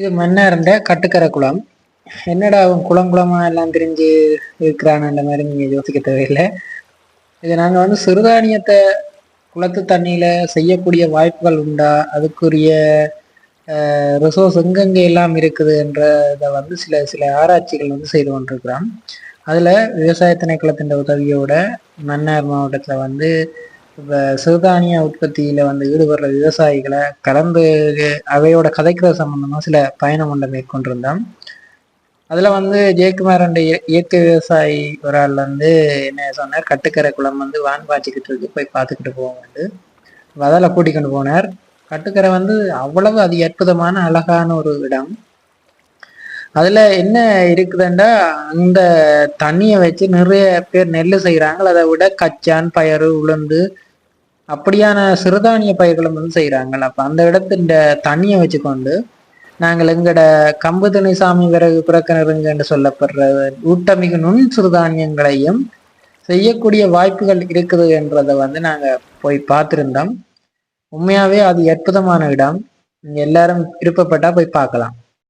இது மன்னார்ந்த கட்டுக்கரை குளம். என்னடா அவன் குளம் குளமா எல்லாம் தெரிஞ்சு இருக்கிறான்ன்ற மாதிரி நீங்க யோசிக்க தேவையில்லை. இது நாங்க வந்து சிறுதானியத்தை குளத்து தண்ணியில செய்யக்கூடிய வாய்ப்புகள் உண்டா? அதுக்குரிய ரிசோர்ஸ் எங்கெங்க எல்லாம் இருக்குது என்றதை வந்து சில சில ஆராய்ச்சிகள் வந்து செய்து கொண்டிருக்கிறோம். அதுல விவசாய திணைக்களத்தின் உதவியோட மன்னார் மாவட்டத்துல வந்து இப்போ சிறுதானிய உற்பத்தியில வந்து ஈடுபடுற விவசாயிகளை கலந்து அவையோட கதைக்கிற சம்பந்தமா சில பயணம் ஒன்றை மேற்கொண்டிருந்தோம். அதுல வந்து ஜெயக்குமார் இயற்கை விவசாயி ஒரு ஆள் வந்து என்ன சொன்னார்? கட்டுக்கரை குளம் வந்து வான் பாய்ச்சிக்கிட்டு இருக்கு போய் பார்த்துக்கிட்டு போவோம்ட்டு அதில் கூட்டிக்கொண்டு போனார். கட்டுக்கரை வந்து அவ்வளவு அது அற்புதமான அழகான ஒரு இடம். அதுல என்ன இருக்குதுன்னா அந்த தண்ணியை வச்சு நிறைய பேர் நெல் செய்யறாங்க அதை விட கச்சான் பயறு உளுந்து அப்படியான சிறுதானிய பயிர்களும் வந்து செய்கிறாங்கள் அப்போ அந்த இடத்துல தண்ணியை வச்சுக்கொண்டு நாங்கள் எங்கட கம்பு சாமி விறகு பிறக்கணருங்க என்று சொல்லப்படுற ஊட்டமிகு நுண் சிறுதானியங்களையும் செய்யக்கூடிய வாய்ப்புகள் இருக்குது என்றதை வந்து நாங்கள் போய் பார்த்துருந்தோம். உண்மையாகவே அது அற்புதமான இடம். எல்லாரும் விருப்பப்பட்டா போய் பார்க்கலாம்.